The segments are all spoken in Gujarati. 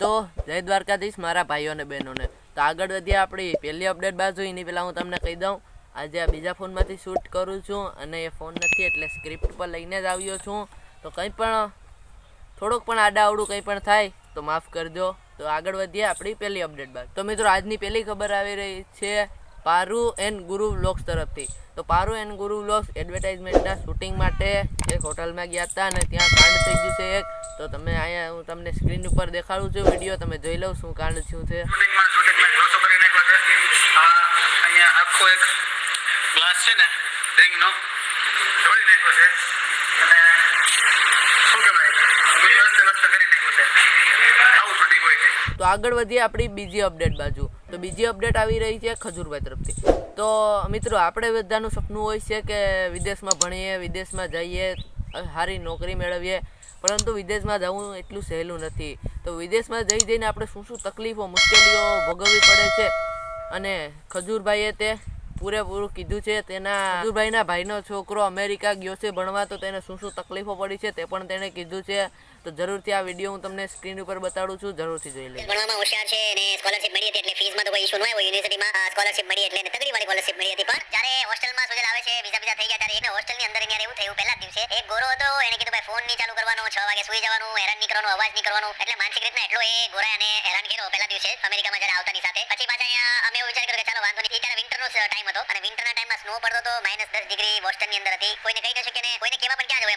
તો જય દ્વારકાધીશ મારા ભાઈઓ અને બહેનોને. તો આગળ વધીએ આપણી પહેલી અપડેટ બાજુ. એની પહેલાં હું તમને કહી દઉં, આજે આ બીજા ફોનમાંથી શૂટ કરું છું અને એ ફોન નથી એટલે સ્ક્રિપ્ટ પર લઈને જ આવ્યો છું. તો કંઈ પણ, થોડુંક પણ આડાઅવડું કંઈ પણ થાય તો માફ કરજો. તો આગળ વધીએ આપણી પહેલી અપડેટ બાદ તો મિત્રો, આજની પહેલી ખબર આવી રહી છે પારુ એન્ડ ગુરુ વ્લોગ્સ તરફથી. તો પારુ એન્ડ ગુરુ વ્લોગ્સ એડવર્ટાઇઝમેન્ટના શૂટિંગ માટે એક હોટલમાં ગયા હતા અને ત્યાં કાંડ થઈ ગયું છે એક. તો તમે અહીંયા હું તમને સ્ક્રીન ઉપર દેખાડું છું વીડિયો તમે જોઈ લઉં શું કાંડ થયું છે અહીંયા આખો એક ગ્લાસ ને ડ્રિંકનો તોડી નાખ્યો છે. અને શું કહેવાય? બધું અસ્ત કરી નાખ્યું છે. આવું શૂટિંગ હોય છે. તો આગળ વધીએ આપણી બીજી અપડેટ બાજુ. તો બીજી અપડેટ આવી રહી છે ખજૂરભાઈ તરફથી. તો મિત્રો આપણે બધાનું સપનું હોય છે કે વિદેશમાં ભણીએ વિદેશમાં જઈએ સારી નોકરી મેળવીએ. પરંતુ વિદેશમાં જવું એટલું સહેલું નથી. તો વિદેશમાં જઈ જઈને આપણે શું શું તકલીફો, મુશ્કેલીઓ ભોગવવી પડે છે? અને ખજૂરભાઈએ તે પૂરેપૂરું કીધું છે, તેના ખજૂરભાઈના ભાઈનો છોકરો અમેરિકા ગયો છે ભણવા, તો તેને શું શું તકલીફો પડી છે તે પણ તેણે કીધું છે. તો જરૂરથી આ વીડિયો હું તમને સ્ક્રીન ઉપર બતાડું છું, જરૂરથી જોઈ લેજો. ભણવામાં હોશિયાર છે અને સ્કોલરશિપ મળી હતી એટલે ફીસમાં તો કોઈ ઇશ્યુ ન આવ્યો. યુનિવર્સિટીમાં સ્કોલરશિપ મળી એટલે તગડી વાળી સ્કોલરશિપ મળી હતી ભાઈ ફોન નહીં ચાલુ કરવાનો, છ વાગે સુઈ જવાનું, હેરાન નહીં અવાજ નહીં એટલે માનસિક રીતના એટલો એ ગોરા અને હેરાન કર્યો પહેલા દિવસે અમેરિકામાં જયારે આવતાની સાથે. પછી પાછા અહીંયા અમે વિચાર કર્યો કે ચાલો, વાંધો નહીં. ત્યારે વિન્ટરનો ટાઈમ હતો અને વિન્ટરના ટાઈમમાં સ્નો પડતો હતો માઇનસ દસ ડિગ્રી બોસ્ટનની અંદર હતી. કોઈને કહી ન શકીએ ને, કોઈને કેવા પણ ક્યાં જવું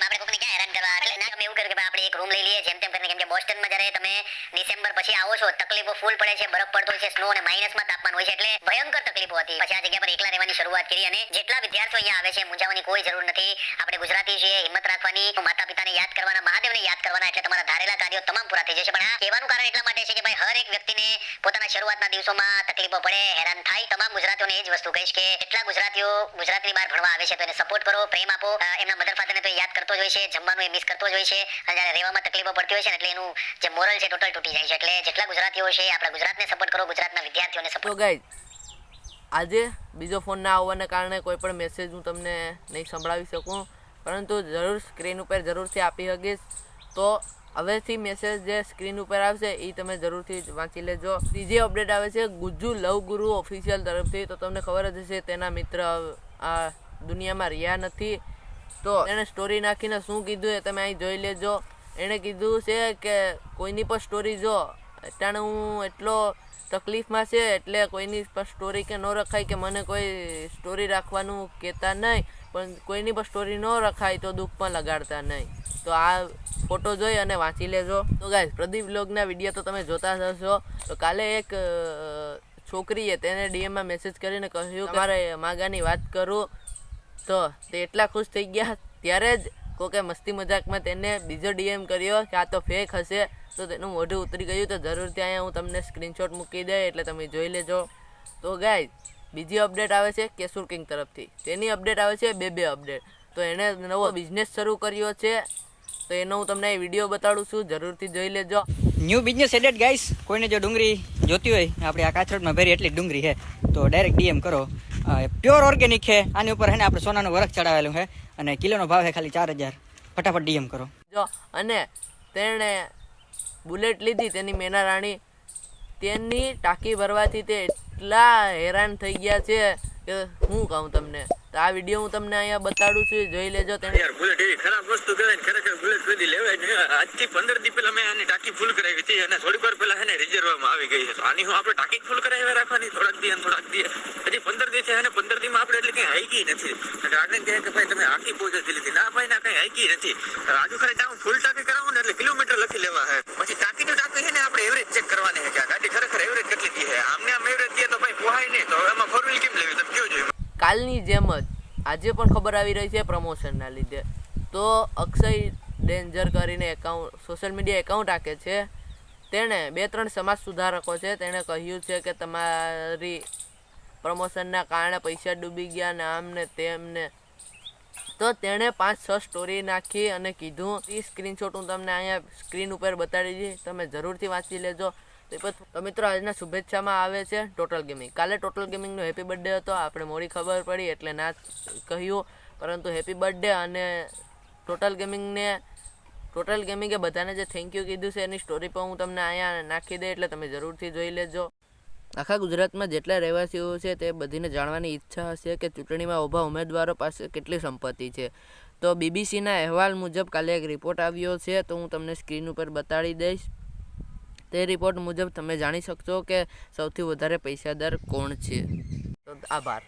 છો તકલીફો ફૂલ પડે છે, બરફ પડતો છે સ્નો અને માઇનસમાં તાપમાન હોય છે, એટલે ભયંકર તકલીફો હતી. પછી આ જગ્યા પર એકલા રહેવાની શરૂઆત કરી અને જેટલા વિદ્યાર્થીઓ અહીંયા આવે છે, મૂંઝાવાની કોઈ જરૂર નથી. આપણે ગુજરાતી છીએ, હિંમત રાખવાની માતા પિતાને યાદ કરવાના, મહાદેવને યાદ કરવાના, એટલે તમારા ધારેલા કાર્યો તમામ પૂરા થઈ જશે. પણ આ કહેવાનું કારણ એટલા માટે છે કે ભાઈ, હર એક વ્યક્તિને પોતાના શરૂઆતના દિવસોમાં તકલીફો પડે, હેરાન થાય. તમામ ગુજરાતીઓને એ જ વસ્તુ કહીશ કે એટલા ગુજરાતીઓ ગુજરાતની બહાર ભણવા આવે છે, તો એને સપોર્ટ કરો, પ્રેમ આપો. એમના મધર ફાધરને તો યાદ કરતો જ હોય છે, જમવાનું એ મિસ કરતો જ હોય છે. અને જ્યારે રહેવામાં તકલીફો પડતી હોય છે એટલે એનું જે મોરલ છે ટોટલ તૂટી જાય છે. એટલે જેટલા ગુજરાતીઓ છે, આપણા ગુજરાતને સપોર્ટ કરો, ગુજરાતના વિદ્યાર્થીઓને સપોર્ટ ગાઈઝ આજે બીજો ફોન ના આવવાને કારણે કોઈ પણ મેસેજ હું તમને નહીં સંભળાવી શકું. પરંતુ જરૂર સ્ક્રીન ઉપર જરૂરથી આપી શકીશ. તો હવેથી મેસેજ જે સ્ક્રીન ઉપર આવશે, એ તમે જરૂરથી વાંચી લેજો. ત્રીજી અપડેટ આવે છે, ગુજ્જુ લવ ગુરુ ઓફિશિયલ તરફથી. તો તમને ખબર જ હશે, તેના મિત્ર આ દુનિયામાં રહ્યા નથી. તો એણે સ્ટોરી નાખીને શું કીધું એ તમે અહીં જોઈ લેજો. એણે કીધું છે કે કોઈની પણ સ્ટોરી જો અટાણે હું એટલો તકલીફમાં છે, એટલે કોઈની પણ સ્ટોરી કે ન રખાય કે મને કોઈ સ્ટોરી રાખવાનું કહેતા નહીં, પણ કોઈની પણ સ્ટોરી ન રખાય તો દુઃખ પણ લગાડતા નહીં. તો આ ફોટો જોઈ અને વાંચી લેજો. તો ગાય પ્રદીપ બ્લોગના વીડિયો તો તમે જોતા હશો. તો કાલે એક છોકરીએ તેને ડીએમમાં મેસેજ કરીને કહ્યું કે મારે માગાની વાત કરું. તો તે એટલા ખુશ થઈ ગયા. ત્યારે જ કોકે મસ્તી મજાકમાં તેને બીજો ડીએમ કર્યો કે આ તો ફેક હશે, તો તેનું મોઢું ઉતરી ગયું, તો જરૂરથી અહીંયા હું તમને સ્ક્રીનશોટ મૂકી દે, એટલે તમે જોઈ લેજો. તો ગાય બીજી અપડેટ આવે છે કેસુર કિંગ તરફથી. તેની અપડેટ આવે છે બે બે અપડેટ તો એણે નવો બિઝનેસ શરૂ કર્યો છે. તો એનો હું તમને વીડિયો બતાડું છું, જરૂરથી જોઈ લેજો. ન્યૂ બિઝનેસ એડેટ ગાઈસ કોઈને જો ડુંગળી જોતી હોય, આપણે આ કાચરોડમાં ભેરી એટલી ડુંગળી છે, તો ડાયરેક્ટ ડીએમ કરો. પ્યોર ઓર્ગેનિક છે, આની ઉપર હેને આપણે સોનાનું વરખ ચડાવેલું છે. અને કિલોનો ભાવ છે ખાલી ચાર હજાર. ફટાફટ ડીએમ કરો. જો અને તેણે બુલેટ લીધી તેની મેના રાણી. તેની ટાંકી ભરવાથી તે એટલા હેરાન થઈ ગયા છે કે હું કહું તમને તો આ વીડિયો હું તમને અહીંયા બતાડું છું જોઈ લેજો તેને યાર બુલેટ એવી ખરાબ વસ્તુ કહેવાય ને ખરેખર બુલેટ કોઈ દી લેવાય નહીં. આજથી પંદર દી પહેલા મેં આની ટાંકી ફૂલ કરાવી હતી અને થોડીક વાર પહેલા એને રિઝર્વમાં આવી ગઈ છે. આની હું આપણે ટાંકી ફૂલ કરાવી રાખવાની થોડાક દી અને થોડાક દી. હજી પંદર દી છે અને પંદર દીમાં આપણે એટલે કઈ હાઈકી નથી. એટલે કહે કે ભાઈ તમે આખી પોઝ જ લીધી. ના ભાઈ, ના કઈ હાઈકી નથી. રાજુ ખાલી ટાંક ફૂલ ટાંકી કરાવું ને એટલે કિલોમીટર લખી લેવા હે. પછી ટાંકીનું ટાંકી છે ને, આપણે એવરેજ ચેક કરવાની છે કે ગાડી ખરેખર એવરેજ કેટલી દી છે? આમને આમ એવરેજ દે તો ભાઈ પોહાય નહીં. તો એમાં ફોર વ્હીલ કેમ લેવી? તમે કયો જોઈએ કાલની જેમ જ આજે પણ ખબર આવી રહી છે પ્રમોશનના લીધે. તો અક્ષય ડેન્જર કરીને એકાઉન્ટ સોશિયલ મીડિયા એકાઉન્ટ રાખે છે. તેણે બે ત્રણ સમાજ સુધારકો છે. તેણે કહ્યું છે કે તમારી પ્રમોશનના કારણે પૈસા ડૂબી ગયા ને આમ ને તેમ ને તો તેણે પાંચ, છ સ્ટોરી નાખી અને કીધું, એ સ્ક્રીનશોટ હું તમને અહીંયા સ્ક્રીન ઉપર બતાડી દઈશ. તમે જરૂરથી વાંચી લેજો. તો મિત્રો, આજના શુભેચ્છામાં આવે છે ટોટલ ગેમિંગ કાલે ટોટલ ગેમિંગનો હેપી બર્થડે હતો. આપણે મોડી ખબર પડી એટલે ના કહ્યું. પરંતુ હેપી બર્થડે અને ટોટલ ગેમિંગને ટોટલ ગેમિંગે બધાને જે થેન્ક યુ કીધું છે, એની સ્ટોરી પણ હું તમને અહીંયા નાખી દે એટલે તમે જરૂરથી જોઈ લેજો. આખા ગુજરાતમાં જેટલા રહેવાસીઓ છે તે બધીને જાણવાની ઈચ્છા હશે કે ચૂંટણીમાં ઊભા ઉમેદવારો પાસે કેટલી સંપત્તિ છે. તો બીબીસીના અહેવાલ મુજબ કાલે એક રિપોર્ટ આવ્યો છે, તો હું તમને સ્ક્રીન ઉપર બતાડી દઈશ. તે રિપોર્ટ મુજબ તમે જાણી શકશો કે સૌથી વધારે પૈસાદાર કોણ છે. તો આભાર.